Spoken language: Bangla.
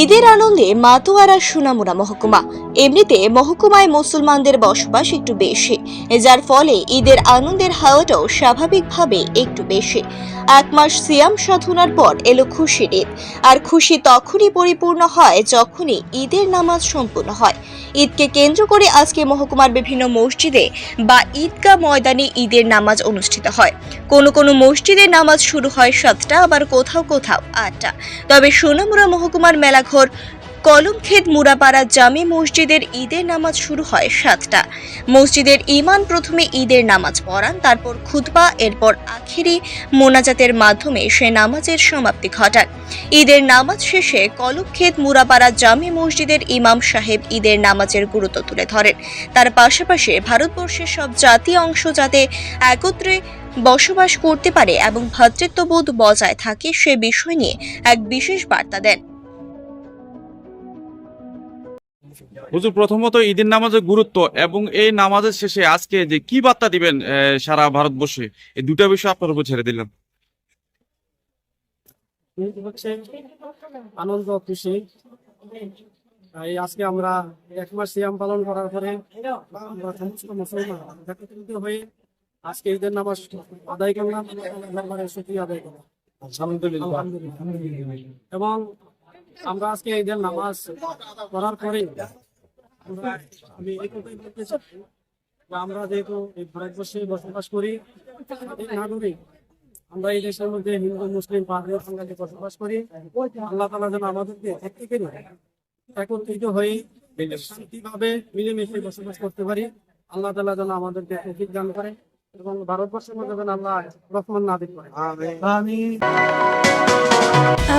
ঈদের আনন্দে মাতোয়ারা সোনামুড়া মহকুমা। এমনিতে মহকুমায় মুসলমানদের বসবাস একটু বেশি, যার ফলে ঈদের আনন্দের হাওয়াটাও স্বাভাবিকভাবে একটু বেশি। এক মাস সিয়াম সাধনার পর এলো খুশির ঈদ, আর খুশি তখনই পরিপূর্ণ হয় যখনই ঈদের নামাজ সম্পূর্ণ হয়। ঈদকে কেন্দ্র করে আজকে মহকুমার বিভিন্ন মসজিদে বা ঈদগাহ ময়দানে ঈদের নামাজ অনুষ্ঠিত হয়। কোনো কোনো মসজিদে নামাজ শুরু হয় সাতটা, আবার কোথাও কোথাও আটটা। তবে সোনামুড়া মহকুমার মেলাঘর কলমক্ষেত মুরাপাড়া জামে মসজিদের ঈদের নামাজ শুরু হয় সাতটা। মসজিদের ইমাম প্রথমে ঈদের নামাজ পড়ান, তারপর খুতবা, এরপর আখেরি মোনাজাতের মাধ্যমে সে নামাজের সমাপ্তি ঘটান। ঈদের নামাজ শেষে কলমক্ষেত মুরাপাড়া জামে মসজিদের ইমাম সাহেব ঈদের নামাজের গুরুত্ব তুলে ধরেন। তার পাশাপাশি ভারতবর্ষের সব জাতি অংশ যাতে একত্রে বসবাস করতে পারে এবং ভ্রাতৃত্ববোধ বজায় থাকে, সে বিষয় নিয়ে এক বিশেষ বার্তা দেন। হুজুর প্রথমত ঈদের নামাজের গুরুত্ব এবং এই নামাজের শেষে আজকে যে কি বার্তা দিবেন সারা ভারতবর্ষে? এই দুটা বিষয় আপনার উপর ছেড়ে দিলাম। আনন্দ খুশি। এই আজকে আমরা এক মাস সিয়াম পালন করার পরে আমরা সমস্ত মুসলমান একত্রিত হয়ে আজকে ঈদের নামাজ আদায় করলাম। আদায় করলাম। আলহামদুলিল্লাহ। এবং আমরা আজকে ঈদের নামাজ পড়ার পরে আমরা আমি এই কথাই বলতে চাই যে আমরা যেহেতু এই ভারতবর্ষে বসবাস করি নাগরিক আমরা এই দেশের মধ্যে হিন্দু মুসলিম পাহাড়ের সঙ্গে বসবাস করি আল্লাহ তালা যেন আমাদেরকে প্রত্যেকেরই একত্রিত হয়ে শান্তিভাবে মিলেমিশে বসবাস করতে পারি। আল্লাহ তালা যেন আমাদেরকে তৌফিক দান করে এবং ভারতবর্ষের মধ্যে যেন আল্লাহ রহমান নাদিক করে আমি